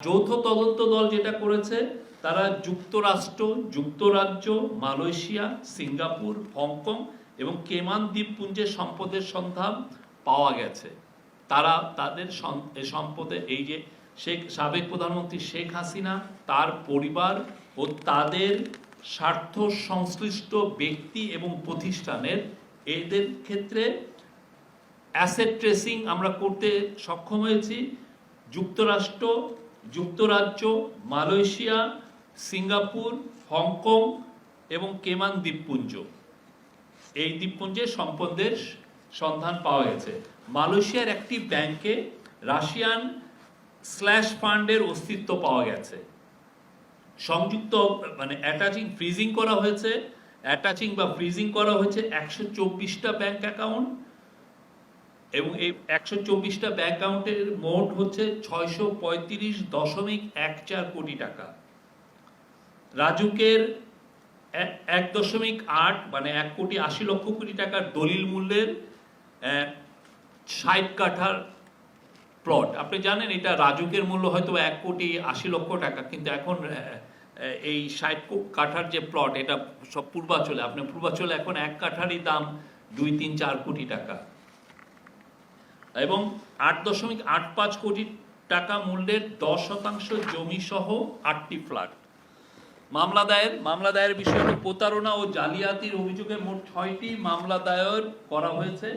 যৌথ তদন্ত দল যেটা করেছে, তারা যুক্তরাষ্ট্র, যুক্তরাজ্য, মালয়েশিয়া, সিঙ্গাপুর, হংকং এবং কেমান দ্বীপপুঞ্জের সম্পদের সন্ধান পাওয়া গেছে। তারা তাদের সম্পদে এই যে শেখ সাবেক প্রধানমন্ত্রী শেখ হাসিনা, তার পরিবার ও তাদের স্বার্থ সংশ্লিষ্ট ব্যক্তি এবং প্রতিষ্ঠানের, এদের ক্ষেত্রে অ্যাসেট ট্রেসিং আমরা করতে সক্ষম হয়েছি। যুক্তরাষ্ট্র যুক্তরাজ্য, মালয়েশিয়া, সিঙ্গাপুর, হংকং এবং কেমান দ্বীপপুঞ্জ। এই দ্বীপপুঞ্জে সম্পদের সন্ধান পাওয়া গেছে। মালয়েশিয়ার একটি ব্যাংকে রাশিয়ান স্ল্যাশ ফান্ডের অস্তিত্ব পাওয়া গেছে। সংযুক্ত মানে অ্যাটাচিং, ফ্রিজিং করা হয়েছে। অ্যাটাচিং বা ফ্রিজিং করা হয়েছে একশো চব্বিশটা ব্যাংক অ্যাকাউন্ট। এবং এই একশো চব্বিশটা ব্যাংক অ্যাকাউন্টের মোট হচ্ছে ছয়শো পঁয়ত্রিশ দশমিক এক চার কোটি টাকা। রাজুকের এক দশমিক আট মানে এক কোটি আশি লক্ষ কোটি টাকার দলিল মূল্যের ষাট কাঠার প্লট আপনি জানেন এটা রাজুকের মূল্য হয়তো এক কোটি আশি লক্ষ টাকা, কিন্তু এখন এই ষাট কাঠার যে প্লট এটা সব পূর্বাচলে। আপনি পূর্বাচলে এখন এক কাঠারই দাম দুই তিন চার কোটি টাকা। এবং আট দশমিক আট পাঁচ কোটি টাকা মূল্যের দশ শতাংশ জমি সহ আটটি ফ্ল্যাট। মামলা দায়ের মামলা দায়ের বিষয় প্রতারণা ও জালিয়াতির অভিযোগে মোট ছয়টি মামলা দায়ের করা হয়েছে।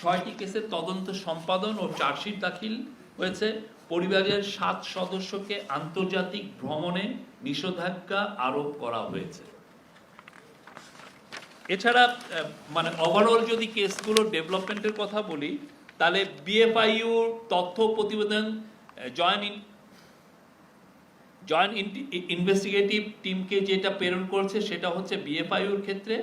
ছয়টি কেসের তদন্ত সম্পাদন ও চার্জশিট দাখিল হয়েছে। পরিবারের সাত সদস্যকে আন্তর্জাতিক ভ্রমণে নিষেধাজ্ঞা আরোপ করা হয়েছে। এছাড়া মানে ওভারঅল যদি কেসগুলোর ডেভেলপমেন্টের কথা বলি তাহলে বিএফআইউ তথ্য প্রতিবেদন জয়েন্ট ইনভেস্টিগেটিভ টিমকে যেটা প্রেরণ করছে সেটা হচ্ছে বিএফআইউর ক্ষেত্রে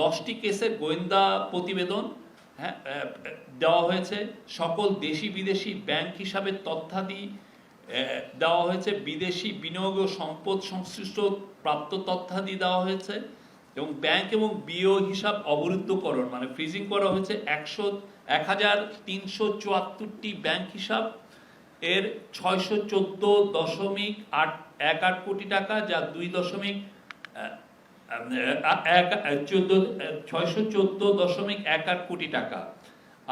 দশটি কেসের গোয়েন্দা প্রতিবেদন হ্যাঁ দেওয়া হয়েছে। সকল দেশি বিদেশি ব্যাংক হিসাবে তথ্যাদি দেওয়া হয়েছে। বিদেশি বিনিয়োগ ও সম্পদ সংশ্লিষ্ট প্রাপ্ত তথ্যাদি দেওয়া হয়েছে। এবং ব্যাংক এবং বিও হিসাব অবরুদ্ধকরণ মানে ফ্রিজিং করা হয়েছে একশো এক হাজার তিনশো চুয়াত্তরটি ব্যাংক হিসাব। এর ছয়শো চোদ্দ দশমিক আট, এক আট কোটি টাকা, যা দুই দশমিক এক, চোদ্দ, ছয়শো চোদ্দ দশমিক এক আট কোটি টাকা।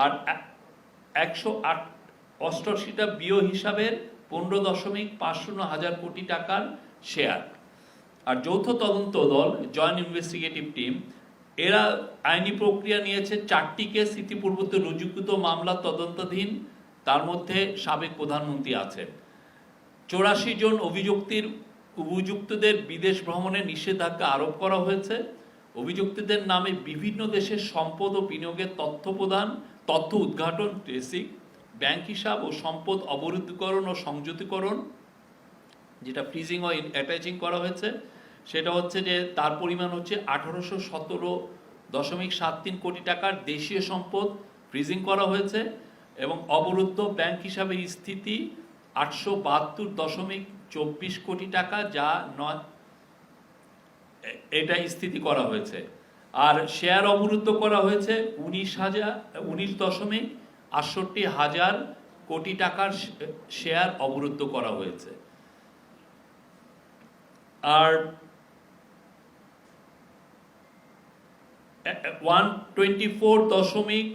আর একশো আট, অষ্টআশিটা বিও হিসাবের পনেরো দশমিক পাঁচ শূন্য হাজার কোটি টাকার শেয়ার আর যৌথ তদন্ত দল জয়েন্ট ইনভেস্টিগেটিভ টিম এরা আইনি প্রক্রিয়া নিয়েছে চারটি কেস ইতিপূর্বতে রুজুকৃত মামলা তদন্তাধীন। তার মধ্যে সাবেক প্রধানমন্ত্রী আছেন। চৌরাশি জন অভিযুক্তির অভিযুক্তদের বিদেশ ভ্রমণে নিষেধাজ্ঞা আরোপ করা হয়েছে। অভিযুক্তদের নামে বিভিন্ন দেশের সম্পদ ও বিনিয়োগের তথ্য প্রদান, তথ্য উদ্ঘাটন ট্রেসিং ব্যাংক হিসাব ও সম্পদ অবরুদ্ধকরণ ও সংযুতিকরণ যেটা ফ্রিজিং ও অ্যাটাচিং করা হয়েছে, সেটা হচ্ছে যে তার পরিমাণ হচ্ছে আঠারোশো সতেরো দশমিক সাত তিন কোটি টাকার দেশীয় সম্পদ ফ্রিজিং করা হয়েছে এবং অবরুদ্ধ ব্যাংক হিসাবে স্থিতি আটশো বাহাত্তর দশমিক চব্বিশ কোটি টাকা যা নয়, এটা স্থিতি করা হয়েছে। আর শেয়ার অবরুদ্ধ করা হয়েছে উনিশ হাজার, উনিশ দশমিক আটষট্টি হাজার কোটি টাকার শেয়ার অবরুদ্ধ করা হয়েছে। আর ওয়ান টোয়েন্টি ফোর দশমিক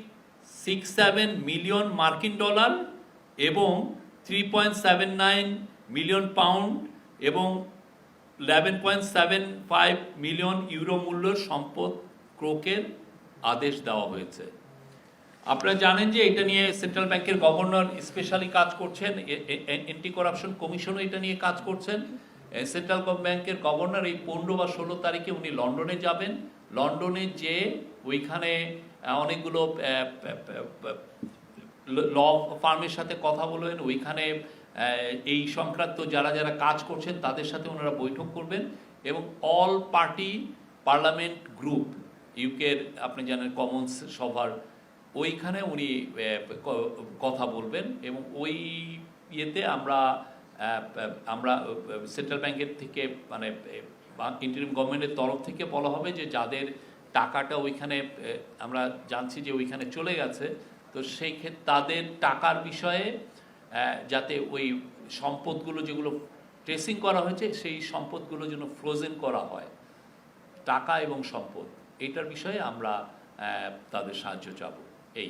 সিক্স সেভেন মিলিয়ন মার্কিন ডলার এবং three point seven nine million pound এবং eleven point seven five million euro মূল্যের সম্পদ ক্রোকের আদেশ দেওয়া হয়েছে। আপনারা জানেন যে এটা নিয়ে সেন্ট্রাল ব্যাংকের গভর্নর স্পেশালি কাজ করছেন এন্টি করাপশন কমিশনও এটা নিয়ে কাজ করছেন। সেন্ট্রাল ব্যাংকের গভর্নর এই পনেরো বা ষোলো তারিখে উনি লন্ডনে যাবেন। লন্ডনে যে ওইখানে অনেকগুলো ল ফার্মের সাথে কথা বলবেন। ওইখানে এই সংক্রান্ত যারা যারা কাজ করছেন তাদের সাথে ওনারা বৈঠক করবেন এবং অল পার্টি পার্লামেন্ট গ্রুপ, ইউকের আপনি জানেন কমন্স সভার, ওইখানে উনি কথা বলবেন এবং ওই ইয়েতে আমরা আমরা সেন্ট্রাল ব্যাংকের থেকে মানে ইন্টারিম গভর্নমেন্টের তরফ থেকে বলা হবে যে যাদের টাকাটা ওইখানে আমরা জানছি যে ওইখানে চলে গেছে, তো সেই ক্ষেত্রে তাদের টাকার বিষয়ে যাতে ওই সম্পদগুলো যেগুলো ট্রেসিং করা হয়েছে, সেই সম্পদগুলো যেন ফ্রোজেন করা হয়। টাকা এবং সম্পদ, এটার বিষয়ে আমরা তাদের সাহায্য চাবো, এই।